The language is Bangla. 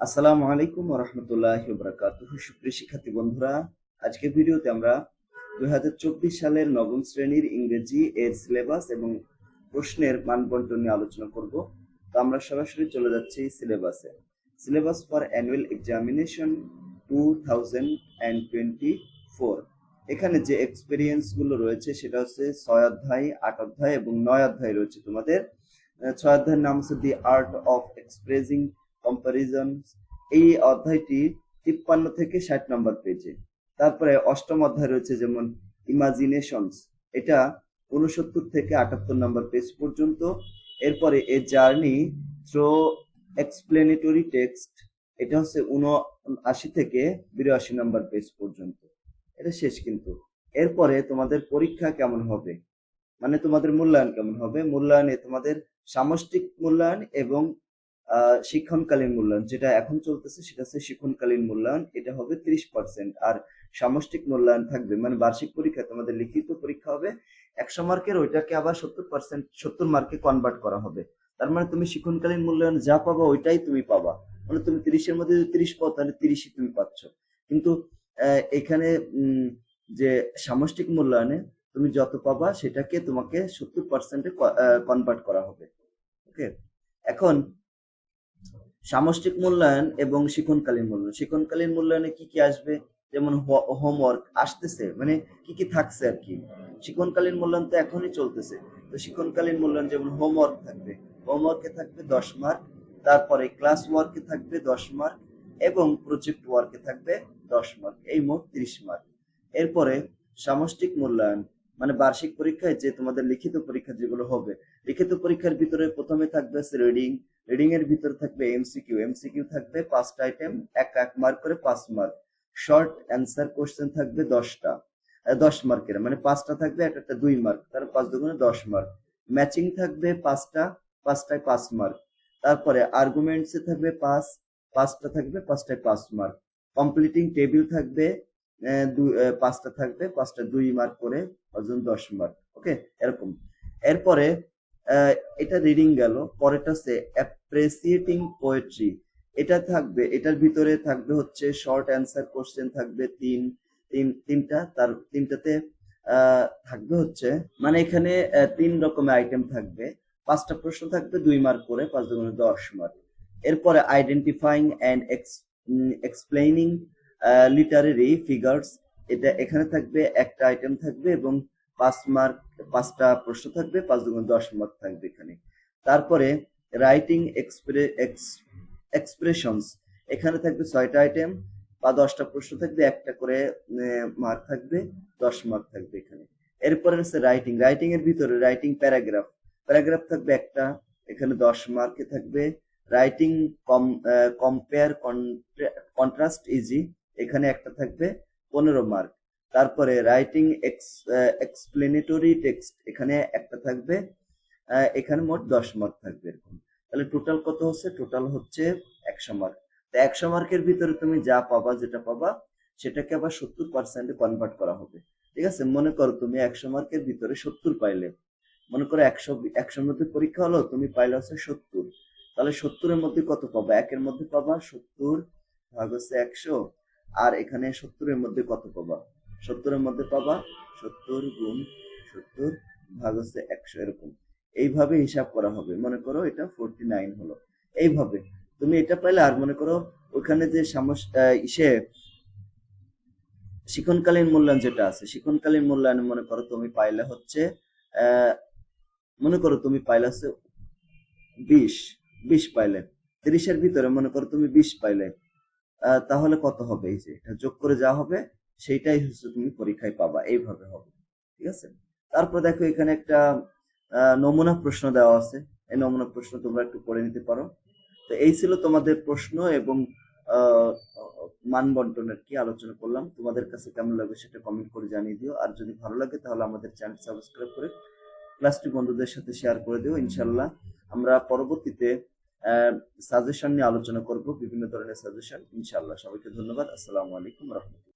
আসসালামু আলাইকুম রহমতুল্লাহ বরাকাত সুপ্রিয় শিক্ষার্থী বন্ধুরা, আজকের ভিডিওতে আমরা দুই হাজার চব্বিশ সালের নবম শ্রেণির ইংরেজি এর সিলেবাস এবং প্রশ্নের মানবন্টন নিয়ে আলোচনা করব। তো আমরা সরাসরি চলে যাচ্ছি সিলেবাসে। Syllabus for annual examination two thousand and twenty four. এখানে যে এক্সপিরিয়েন্সগুলো রয়েছে সেটা হচ্ছে ছয় অধ্যায়, আট অধ্যায় এবং নয় অধ্যায় রয়েছে তোমাদের। ছয় অধ্যায়ের নাম হচ্ছে the art of expressing comparison এই অধ্যায়টি তিপ্পান্ন থেকে ষাট নম্বর পেজে। তারপরে অষ্টম অধ্যায় রয়েছে যেমন ইমাজিনেশনস এটা উনসত্তর থেকে আটাত্তর নম্বর পেজ পর্যন্ত। এরপরে a journey through explanatory text এটা হচ্ছে উনআশি থেকে বিরাশি নম্বর পেজ পর্যন্ত। এটা শেষ কিন্তু। এরপরে তোমাদের পরীক্ষা কেমন হবে? মানে তোমাদের মূল্যায়ন কেমন হবে? মূল্যায়নে তোমাদের সামষ্টিক মূল্যায়ন এবং শিক্ষণকালীন মূল্যায়ন, যেটা এখন চলতেছে, সেটা হচ্ছে শিক্ষণকালীন মূল্যায়ন, এটা হবে ত্রিশ পার্সেন্ট আর সামষ্টিক মূল্যায়ন থাকবে মানে বার্ষিক পরীক্ষা, তোমাদের লিখিত পরীক্ষা হবে, একশো মার্কের ওইটাকে আবার সত্তর পার্সেন্ট সত্তর মার্কে কনভার্ট করা হবে। তার মানে তুমি শিক্ষণকালীন মূল্যায়ন যা পাবা, ওইটাই তুমি পাবা। মানে তুমি তিরিশের মধ্যে যদি তিরিশ পাও, তাহলে তিরিশই তুমি পাচ্ছ। কিন্তু এখানে যে সামষ্টিক মূল্যায়নে তুমি যত পাবা, সেটাকে তোমাকে সত্তর পার্সেন্টে কনভার্ট করা হবে। ওকে এখন সামষ্টিক মূল্যায়ন এবং শিক্ষণকালীন মূল্যায়ন। শিক্ষণকালীন মূল্যায়নে কি কি আসবে? যেমন হোমওয়ার্ক আসতেছে মানে কি কি থাকছে আর কি। শিক্ষণকালীন মূল্যায়ন তো এখনই চলতেছে। তো শিক্ষণকালীন মূল্যায়ন যেমন হোমওয়ার্ক থাকবে হোমওয়ার্কে থাকবে দশ মার্ক তারপরে ক্লাস ওয়ার্কে থাকবে দশ মার্ক এবং প্রজেক্ট ওয়ার্কে থাকবে দশ মার্ক এই মোট ত্রিশ মার্ক এরপরে সামষ্টিক মূল্যায়ন মানে বার্ষিক পরীক্ষায় যে তোমাদের লিখিত পরীক্ষা যেগুলো হবে, লিখিত পরীক্ষার ভিতরে প্রথমে থাকবে রিডিং রিডিং এর ভিতরে থাকবে এমসিকিউ এমসিকিউ থাকবে পাঁচটা আইটেম এক এক মার্ক করে পাঁচ মার্ক শর্ট অ্যান্সার কোশ্চেন থাকবে দশটা দশ মার্কের মানে পাঁচটা থাকবে এক একটা দুই মার্ক তার পাঁচ দুগুণে দশ মার্ক ম্যাচিং থাকবে পাঁচটা, পাঁচটায় পাঁচ মার্ক তারপরে আর্গুমেন্টস থাকবে পাঁচ, পাঁচটা থাকবে পাঁচটায় পাঁচ মার্ক কমপ্লিটিং টেবিল থাকবে পাঁচটা থাকবে, পাঁচটা দুই মার্ক করে দশ মার্ক ওকে এরকম। এরপরে এটা রিডিং গেল, পরেরটা হচ্ছে অ্যাপ্রিসিয়েটিং পোয়েট্রি এটা থাকবে, এটার ভিতরে থাকবে হচ্ছে শর্ট অ্যান্সার কোশ্চেন থাকবে, তিন তিন, তিনটা, তার তিনটাতে থাকবে হচ্ছে মানে এখানে তিন রকমের আইটেম থাকবে। পাঁচটা প্রশ্ন থাকবে, দুই মার্ক করে, পাঁচ দুগুণে দশ মার্ক এরপরে identifying and explaining literary figures এটা এখানে থাকবে, একটা আইটেম থাকবে এবং পাঁচ মার্ক, পাঁচটা প্রশ্ন থাকবে, পাঁচ দুগুণ দশ মার্ক থাকবে এখানে। তারপরে রাইটিং এক্সপ্রেশনস এখানে থাকবে ছয়টা আইটেম বা দশটা প্রশ্ন থাকবে, একটা করে মার্ক থাকবে, দশ মার্ক থাকবে এখানে। এরপরে হচ্ছে রাইটিং রাইটিং এর ভিতরে রাইটিং প্যারাগ্রাফ প্যারাগ্রাফ থাকবে একটা, এখানে দশ মার্কে থাকবে রাইটিং কম কম্পেয়ার কন্ট্রাস্ট ইজি এখানে একটা থাকবে, পনেরো মার্ক। তারপরে রাইটিং এক্সপ্লেনেটরি টেক্সট এখানে একটা থাকবে এখানে মোট দশ মার্ক থাকবে এরকম। তাহলে টোটাল কত হচ্ছে? টোটাল হচ্ছে একশো মার্ক তো একশো মার্কের ভিতরে তুমি যা পাবা, যেটা পাবা, সেটাকে আবার সত্তর পার্সেন্টে কনভার্ট করা হবে। ঠিক আছে? মনে করো তুমি একশো মার্কের ভিতরে সত্তর পাইলে। মনে করো একশো, একশোর মধ্যে পরীক্ষা হলো, তুমি পাইলে হচ্ছে সত্তর। তাহলে সত্তরের মধ্যে কত পাবা? একের মধ্যে পাবা সত্তর ভাগ হচ্ছে একশো। আর এখানে সত্তরের মধ্যে কত পাবা? সত্তরের মধ্যে পাবা, সত্তর গুণ সত্তর ভাগ হচ্ছে একশো এরকম। এইভাবে হিসাব করা হবে। মনে করো এটা ফোরটি নাইন হলো। এইভাবে তুমি এটা পাইলে আর মনে করো ওখানে যে ইসে শিক্ষণকালীন মূল্যায়ন যেটা আছে শিক্ষণকালীন মূল্যায়ন মনে করো তুমি পাইলে হচ্ছে মনে করো তুমি পাইলে হচ্ছে বিশ বিশ পাইলে। তিরিশের ভিতরে মনে করো তুমি বিশ পাইলে। তাহলে কত হবে এই যে? এটা যোগ করে যা হবে সেইটাই হচ্ছে তুমি পরীক্ষায় পাবা, এইভাবে হবে, ঠিক আছে? তারপর দেখো এখানে একটা নমুনা প্রশ্ন দেওয়া আছে, এই নমুনা প্রশ্ন তোমরা একটু পড়ে নিতে পারো। তো এই ছিল তোমাদের প্রশ্ন এবং মান বন্টনের কি আলোচনা করলাম। তোমাদের কাছে কেমন লাগবে সেটা কমেন্ট করে জানিয়ে দিও। আর যদি ভালো লাগে তাহলে আমাদের চ্যানেল সাবস্ক্রাইব করে ক্লাসটি বন্ধুদের সাথে শেয়ার করে দিও ইনশাল্লাহ আমরা পরবর্তীতে সাজেশন নিয়ে আলোচনা করব, বিভিন্ন ধরনের সাজেশন ইনশাল্লাহ সবাইকে ধন্যবাদ। আসসালামু আলাইকুম রহমতুল্লাহ।